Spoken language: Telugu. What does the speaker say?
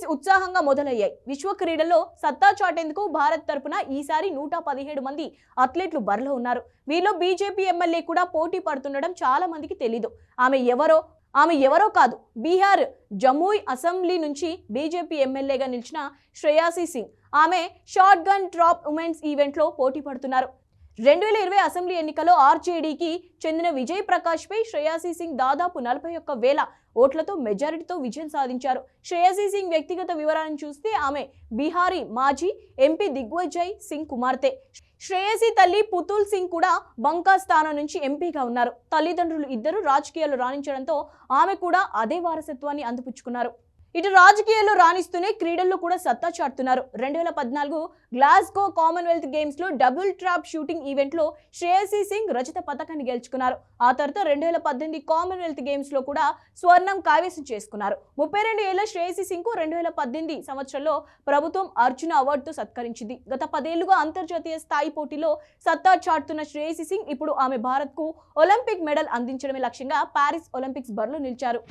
ఒలింపిక్స్ ఉత్సాహంగా మొదలయ్యాయి. విశ్వ క్రీడల్లో సత్తా చాటేందుకు భారత్ తరపున ఈసారి నూట పదిహేడు మంది అథ్లెట్లు బరిలో ఉన్నారు. వీరిలో బీజేపీ ఎమ్మెల్యే కూడా పోటీ పడుతుండడం చాలా మందికి తెలీదు. ఆమె ఎవరో ఆమె ఎవరో కాదు. బీహార్ జమ్మూయ్ అసెంబ్లీ నుంచి బీజేపీ ఎమ్మెల్యేగా నిలిచిన శ్రేయాసి సింగ్. ఆమె షార్ట్ గన్ డ్రాప్ ఉమెన్స్ ఈవెంట్లో పోటీ పడుతున్నారు. రెండు వేల ఇరవై అసెంబ్లీ ఎన్నికల్లో ఆర్జేడీకి చెందిన విజయ్ ప్రకాష్ పై శ్రేయాసీ సింగ్ దాదాపు నలభై ఒక్క వేల ఓట్లతో మెజారిటీతో విజయం సాధించారు. శ్రేయాసీ సింగ్ వ్యక్తిగత వివరాలను చూస్తే ఆమె బీహారీ మాజీ ఎంపీ దిగ్విజయ్ సింగ్ కుమార్తె. శ్రేయసి తల్లి పుతుల్ సింగ్ కూడా బంకా స్థానం నుంచి ఎంపీగా ఉన్నారు. తల్లిదండ్రులు ఇద్దరు రాజకీయాలు రాణించడంతో ఆమె కూడా అదే వారసత్వాన్ని అందిపుచ్చుకున్నారు. ఇటు రాజకీయాల్లో రాణిస్తూనే క్రీడల్లో కూడా సత్తా చాటుతున్నారు. రెండు వేల పద్నాలుగు గ్లాస్గో కామన్వెల్త్ గేమ్స్లో డబుల్ ట్రాప్ షూటింగ్ ఈవెంట్లో శ్రేయసీ సింగ్ రజత పథకాన్ని గెలుచుకున్నారు. ఆ తర్వాత రెండు వేల పద్దెనిమిది కామన్వెల్త్ గేమ్స్లో కూడా స్వర్ణం కైవసం చేసుకున్నారు. ముప్పై రెండు ఏళ్ళ శ్రేయసీ సింగ్కు రెండు వేల పద్దెనిమిది సంవత్సరంలో ప్రభుత్వం అర్జున అవార్డుతో సత్కరించింది. గత పదేళ్ళుగా అంతర్జాతీయ స్థాయి పోటీలో సత్తా చాటుతున్న శ్రేయసీ సింగ్ ఇప్పుడు ఆమె భారత్కు ఒలింపిక్ మెడల్ అందించడమే లక్ష్యంగా పారిస్ ఒలింపిక్స్ బరిలో నిలిచారు.